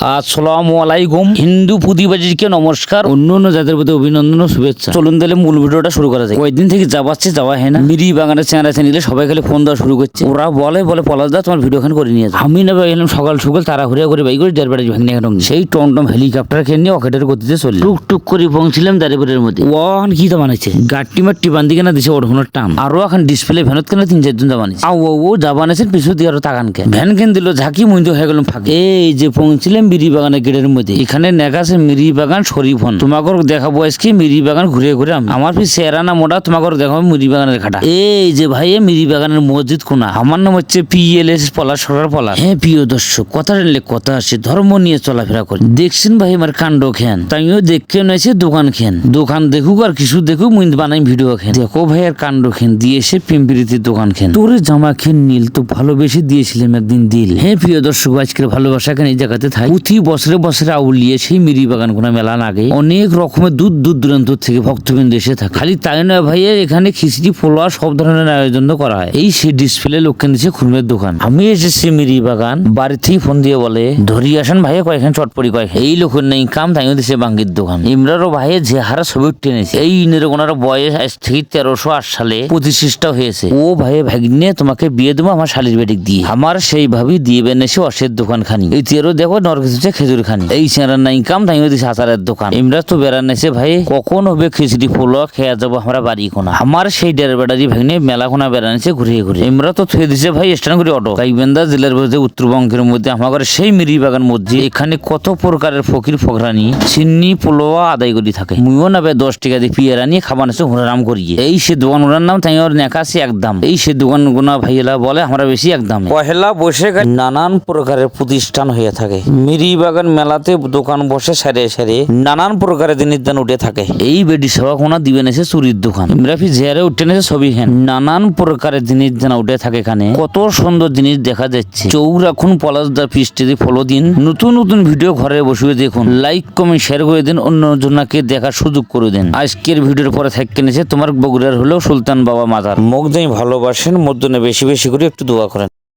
আসসালামু আলাইকুম। হিন্দু পুঁদিবাজিকে নমস্কার। অন্য অন্য জাতের প্রতি অভিনন্দন ও শুভেচ্ছা। চলুন তাহলে মূল ভিডিওটা শুরু করা যায় কয়েকদিন থেকে যাবাচ্ছে যাওয়া হয় না। মিরি বাগানের চেহারা নিলে সবাই খালি ফোন দেওয়া শুরু করছে। ওরা বলে বলে পলাশ দা তোমার ভিডিও খান করে নিয়ে যাও। আমি না এলাম সকাল সকাল তারা ঘুরে করে বাই করে দেড় বেড়ে ভেঙে গেলাম। সেই টমটম হেলিকপ্টার খেয়ে নিয়ে অকেটের গতিতে চলে টুক টুক করে পৌঁছিলাম দাঁড়িপুরের মধ্যে। ওয়ান কি দাম তো বানাইছে গাট্টি মাট্টি বান্দি কেনা দিছে ওর টান। আরও এখন ডিসপ্লে ভ্যানত কেন তিন চারজন জাবানিছে আও ও ও জাবানেছেন পিছু দিয়ে আরও তাকান কে। ভ্যান কেন দিল, ঝাঁকি মুইন্দ হয়ে গেলাম ফাঁকে। এই যে পৌঁছিলাম মিরি বাগানের গেটের মধ্যে। এখানে নেগাছে মিরি বাগান শরীফন। তোমাকে দেখাবো আজকে মিরি বাগান ঘুরে ঘুরে আমি। আমার ফি সেরা না মোটা, তোমাকে দেখাবো মিরি বাগানের ঘাটা। এই যে ভাই মিরি বাগানের মসজিদ কোনা? আমার নাম হচ্ছে পিএলএস পলাশ সরকার পলাশ। হ্যাঁ প্রিয় দর্শক, কথা রেলে কথা আছে ধর্ম নিয়ে চলাফেরা করি। দেখছেন ভাই আমার কাণ্ড খেন তাইও দেখতে নয়েছে দোকান খেন দোকান দেখুক আর কিছু দেখুক মুই বানাই ভিডিও খেন দেখো ভাই আর কাণ্ড খেন দিয়ে এসে পিম্পিরিতে দোকান খেন তোরে জামা খেন নীল তো ভালোবেসে দিয়েছিলাম একদিন দিল। হ্যাঁ প্রিয় দর্শক, আজকের ভালোবাসা কেন এই জায়গাতে থাই প্রতি বছরে বছরে আউলিয়ে সেই মিরি বাগান কোনা মেলা না লাগে অনেক রকমের দূর দূর দূরান্ত থেকে ভক্তবৃন্দ এসে থাকে। খালি তাই নয় ভাই এখানে খিচড়ি পোলোয়া সব ধরনের আয়োজন করা হয়। এই সে ডিসপ্লে লোককে দিচ্ছে খুরমের দোকান। আমি এসেছি মিরি বাগান, বাড়ি থেকে ফোন দিয়ে বলে ধরি আসেন ভাইয়া কয়েকখান চটপড়ি কয়েক এই লোকের নেই, কাম তাইও দিছে বাঙ্গির দোকান। ইমরারও ভাইয়ে যে হারা ছবি টেনেছে এই ইনের ওনার বয়স আজ থেকে তেরোশো আট সালে পঁচিশটা হয়েছে। ও ভাই ভাগ্নে, তোমাকে বিয়ে দেবো আমার শালির বেটিক দিয়ে। আমার সেই ভাবি দিয়ে বেনেছে অসের দোকান খানি এই তেরো দেখো নরকিসুছে খেজুর খানি। এই চেনার নাই কাম তাইও দিছে আচারের দোকান। ইমরা তো বেড়ানেছে ভাই। কখন হবে খিচড়ি ফুলো খেয়া যাব আমরা বাড়ি কোনা। আমার সেই ডের বেড়ারি ভাগ্নে মেলা কোনা বেড়ানেছে ঘুরে ঘুরে ইমরা তো থুয়ে দিছে ভাই স্ট্যান্ড করে অটো। গাইবেন্দা জেলার মধ্যে উত্তরবঙ্গের মধ্যে আমার সেই মিরি বাগান মধ্যে এখানে কত প্রকারের ফকির ফকরানি চিন্নি পোলোয়া আদায় করি থাকে। মুইও না বে দশ টাকা দিয়ে পিয়ারা নিয়ে খাবার আছে হুরারাম করিয়ে। এই সে দোকান ওনার নাম তাই ওর নেকাশি একদম এই সে দোকান গোনা ভাইয়েলা বলে আমরা বেশি একদম পহেলা বসে নানান প্রকারের প্রতিষ্ঠান হয়ে থাকে। মিরি বাগান মেলাতে দোকান বসে সারে সারে নানান প্রকারের জিনিস দান উঠে থাকে। এই বেডি সেবা কোনা দিবেন এসে চুরির দোকান। ইমরাফি জেয়ারে উঠে নেছে ছবি হেন। নানান প্রকারের জিনিস যেন উঠে থাকে এখানে। কত সুন্দর জিনিস দেখা যাচ্ছে। চৌ রাখুন পলাশদার পৃষ্ঠে ফলো দিন। নতুন নতুন ভিডিও ঘরে বসিয়ে দেখুন। লাইক, কমেন্ট, শেয়ার করে দিন। অন্য জনকে দেখার সুযোগ করে দিন। আজকের ভিডিওর পরে থাকতে নিছে তোমার বগুড়ার হলো সুলতান বাবা মাজার। মুখ যাই ভালোবাসেন মধ্যে বেশি বেশি করে একটু দোয়া করেন।